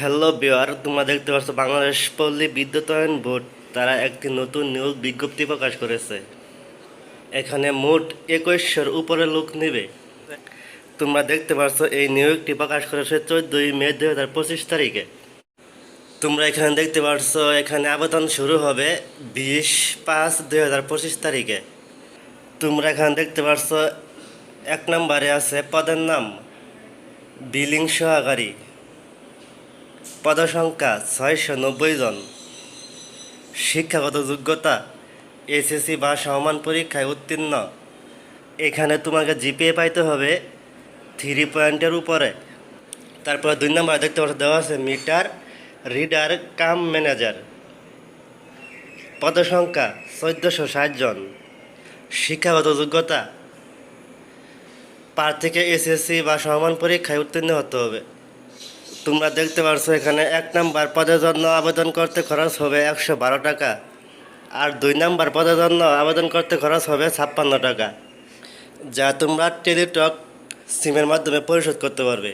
Hello বিয়ার তোমরা দেখতে পাচ্ছ বাংলাদেশ পল্লী বিদ্যুতায়ন বোর্ড। তারা একটি নতুন নিয়োগ বিজ্ঞপ্তি প্রকাশ করেছে। এখানে মোট একুশশোর উপরে লোক নেবে। তোমরা দেখতে পাচ্ছ এই নিয়োগটি প্রকাশ করেছে চোদ্দই মে দুই হাজার পঁচিশ তারিখে। তোমরা এখানে দেখতে পাচ্ছ এখানে আবেদন শুরু হবে বিশ পাঁচ দুই হাজার পঁচিশ তারিখে। তোমরা এখানে দেখতে পাচ্ছ এক নম্বরে আছে পদের নাম, বিলিং সহকারী। পদসংখ্যা ছয়শো নব্বই জন। শিক্ষাগত যোগ্যতা, এসএসসি বা সমান পরীক্ষায় উত্তীর্ণ। এখানে তোমাকে জিপিএ পাইতে হবে, থ্রি পয়েন্টের উপরে। তারপরে দুই নম্বর দেখতে পাচ্ছ দেওয়া আছে মিটার, রিডার, কাম ম্যানেজার। পদসংখ্যা চোদ্দোশো ষাট জন। শিক্ষাগত যোগ্যতা পার প্রার্থীকে এসএসসি বা সমান পরীক্ষায় উত্তীর্ণ হতে হবে। তোমরা দেখতে পারছ এখানে এক নাম্বার পদের জন্য আবেদন করতে খরচ হবে একশো বারো টাকা আর দুই নাম্বার পদের জন্য আবেদন করতে খরচ হবে ছাপ্পান্ন টাকা, যা তোমরা টেলিটক সিমের মাধ্যমে পরিশোধ করতে পারবে।